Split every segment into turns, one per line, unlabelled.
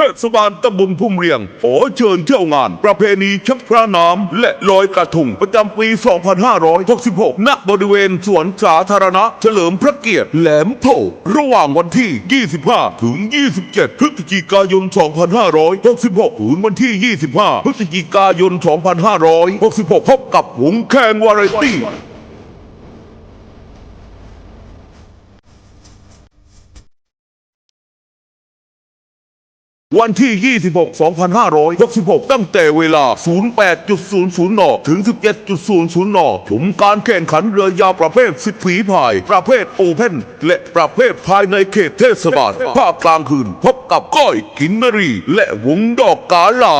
เทศบาลตำบลพุ่มเรียงขอเชิญเที่ยวงาน ประเพณีชักพระน้ำและลอยกระทงประจำปี 2566 ณ บริเวณสวนสาธารณะ เฉลิมพระเกียรติแหลมโพระหว่างวันที่ 25 ถึง 27 พฤศจิกายน 2566 ถึงวันที่ 25 พฤศจิกายน 2566 พบกับหงแข่งวาไรตี้ วันที่ 26 2566 ตั้งแต่เวลา 08.00 น ถึง 17.00นชมการแข่งขันเรือยาวประเภทสิบฝีพาย ประเภทโอเพนและประเภทภายในเขตเทศบาล ภาคกลางคืน พบกับก้อยกินนรี และวงดอกกาลา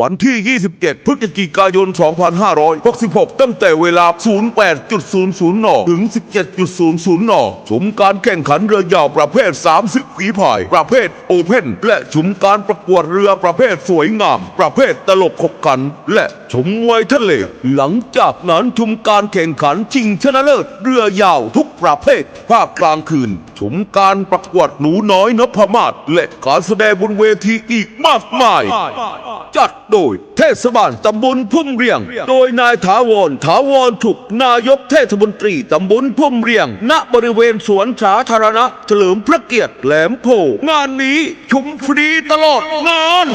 วันที่ 27 พฤศจิกายน 2566 ตั้งแต่เวลา 08.00 น ถึง 17.00 น ชมการแข่งขันเรือยาวประเภท 30ฝีพาย ประเภทโอเพนและชมการประกวดเรือประเภทสวยงาม ประเภทตลกขบขัน และชมมวยทะเล หลังจากนั้นชมการแข่งขันชิงชนะเลิศเรือยาวทุกประเภทภาคกลางคืน ชมการประกวดหนูน้อยนพมาศและการแสดงบนเวทีอีกมากมาย จัดโดยเทศบาลตำบลพุ่มเรียง โดยนายถาวรถาวรฉุกนายกเทศมนตรีตำบลพุ่มเรียง ณบริเวณสวนสาธารณะ เฉลิมพระเกียรติแหลมโพงานนี้ชมฟรีตลอดงาน